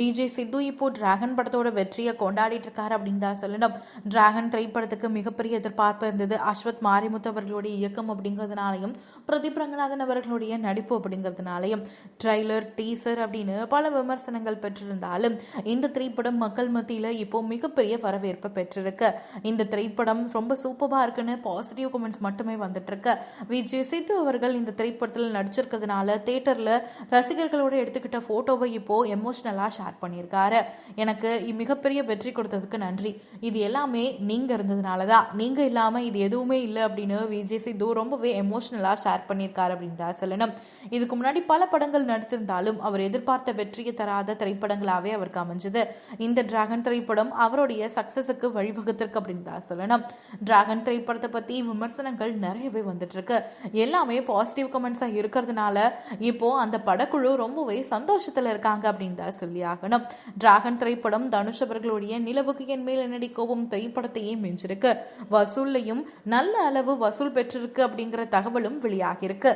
விஜய் சித்து இப்போ டிராகன் படத்தோட வெற்றியை கொண்டாடிட்டு இருக்காரு அப்படின்னு தான் சொல்லணும். டிராகன் திரைப்படத்துக்கு மிகப்பெரிய எதிர்பார்ப்பு இருந்தது. அஸ்வத் மாரிமுத்து அவர்களுடைய இயக்கம் அப்படிங்கிறதுனாலையும் பிரதீப் ரங்கநாதன் அவர்களுடைய நடிப்பு அப்படிங்கிறதுனாலையும் ட்ரைலர் டீசர் அப்படின்னு பல விமர்சனங்கள் பெற்றிருந்தாலும் இந்த திரைப்படம் மக்கள் மத்தியில் இப்போ மிகப்பெரிய வரவேற்பை பெற்றிருக்கு. இந்த திரைப்படம் ரொம்ப சூப்பராக இருக்குன்னு பாசிட்டிவ் கமெண்ட்ஸ் மட்டுமே வந்துட்டு இருக்கு விஜய் சித்து அவர்கள் இந்த திரைப்படத்தில் நடிச்சிருக்கிறதுனால தேட்டரில் ரசிகர்களோட எடுத்துக்கிட்ட ஃபோட்டோவை இப்போ எமோஷ்னலாக ஷேர் பண்ணியிருக்காரு எனக்கு மிகப்பெரிய வெற்றி கொடுத்ததுக்கு நன்றி. இது எல்லாமே நீங்கள் இருந்ததுனால தான் நீங்கள் இல்லாமல் இது எதுவுமே இல்லை அப்படின்னு விஜய் சித்து ரொம்பவே எமோஷ்னலாக ஷேர் பண்ணியிருக்காரு அப்படின்னு தான் சொல்லணும். இதுக்கு முன்னாடி பல படங்கள் நடித்திருந்தாலும் அவர் எதிர்பார்த்த வெற்றியை தராத திரைப்படங்களாகவே அவருக்கு அமைஞ்சது. இந்த டிராகன் திரைப்படம் அவருடைய சக்சஸுக்கு வழிவகுத்திருக்கு அப்படின்னு தான் சொல்லணும். டிராகன் திரைப்படத்தை பற்றி விமர்சனங்கள் நிறையவே வந்துட்டு இருக்கு எல்லாமே பாசிட்டிவ் கமெண்ட்ஸாக இருக்கிறதுனால இப்போ அந்த படக்குழு ரொம்பவே சந்தோஷத்தில் இருக்காங்க அப்படின்னு தான் சொல்லி ஆகணும். டிராகன் திரைப்படம் தனுஷ் அவர்களுடைய நிலவுக்கு என் மேல் என்னடி கோபம்? திரைப்படத்தையே மிஞ்சிருக்கு. வசூல்லையும் நல்ல அளவு வசூல் பெற்றிருக்கு அப்படிங்கிற தகவலும் வெளியாகிருக்கு